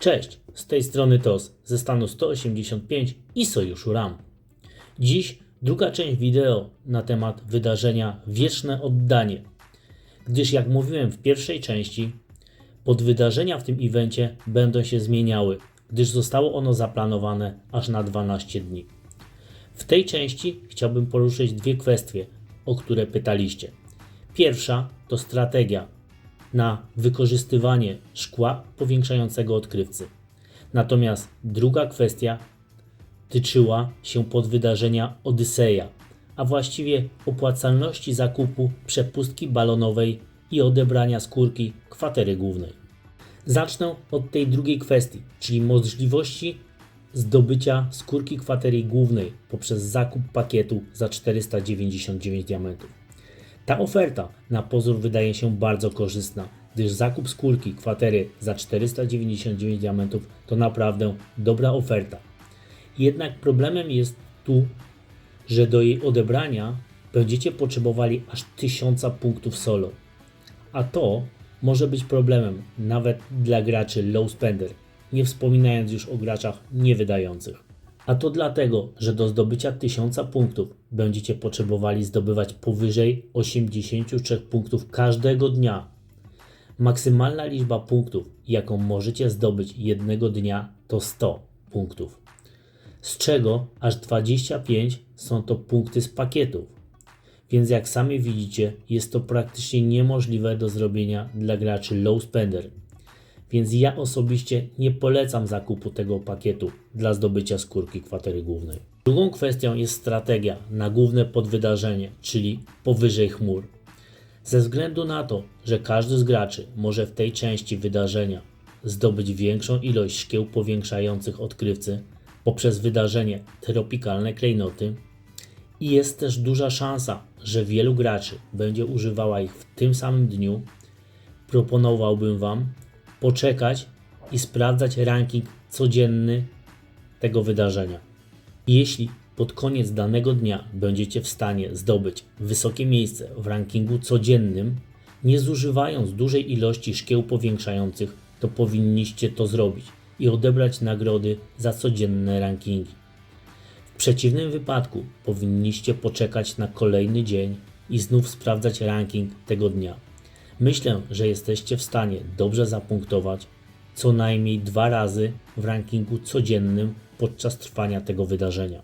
Cześć, z tej strony TOS ze stanu 185 i Sojuszu RAM. Dziś druga część wideo na temat wydarzenia Wieczne Oddanie, gdyż jak mówiłem w pierwszej części, podwydarzenia w tym evencie będą się zmieniały, gdyż zostało ono zaplanowane aż na 12 dni. W tej części chciałbym poruszyć dwie kwestie, o które pytaliście. Pierwsza to strategia na wykorzystywanie szkła powiększającego odkrywcy. Natomiast druga kwestia tyczyła się podwydarzenia Odyseja, a właściwie opłacalności zakupu przepustki balonowej i odebrania skórki kwatery głównej. Zacznę od tej drugiej kwestii, czyli możliwości zdobycia skórki kwatery głównej poprzez zakup pakietu za 499 diamentów. Ta oferta na pozór wydaje się bardzo korzystna, gdyż zakup skórki kwatery za 499 diamentów to naprawdę dobra oferta. Jednak problemem jest tu, że do jej odebrania będziecie potrzebowali aż 1000 punktów solo. A to może być problemem nawet dla graczy low spender, nie wspominając już o graczach niewydających. A to dlatego, że do zdobycia 1000 punktów będziecie potrzebowali zdobywać powyżej 83 punktów każdego dnia. Maksymalna liczba punktów, jaką możecie zdobyć jednego dnia, to 100 punktów, z czego aż 25 są to punkty z pakietów. Więc jak sami widzicie, jest to praktycznie niemożliwe do zrobienia dla graczy low spender. Więc ja osobiście nie polecam zakupu tego pakietu dla zdobycia skórki kwatery głównej. Drugą kwestią jest strategia na główne podwydarzenie, czyli powyżej chmur. Ze względu na to, że każdy z graczy może w tej części wydarzenia zdobyć większą ilość szkieł powiększających odkrywcy poprzez wydarzenie tropikalne klejnoty i jest też duża szansa, że wielu graczy będzie używała ich w tym samym dniu, proponowałbym Wam poczekać i sprawdzać ranking codzienny tego wydarzenia. Jeśli pod koniec danego dnia będziecie w stanie zdobyć wysokie miejsce w rankingu codziennym, nie zużywając dużej ilości szkieł powiększających, to powinniście to zrobić i odebrać nagrody za codzienne rankingi. W przeciwnym wypadku powinniście poczekać na kolejny dzień i znów sprawdzać ranking tego dnia. Myślę, że jesteście w stanie dobrze zapunktować co najmniej dwa razy w rankingu codziennym podczas trwania tego wydarzenia.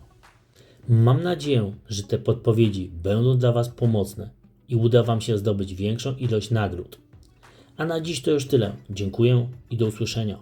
Mam nadzieję, że te podpowiedzi będą dla Was pomocne i uda Wam się zdobyć większą ilość nagród. A na dziś to już tyle. Dziękuję i do usłyszenia.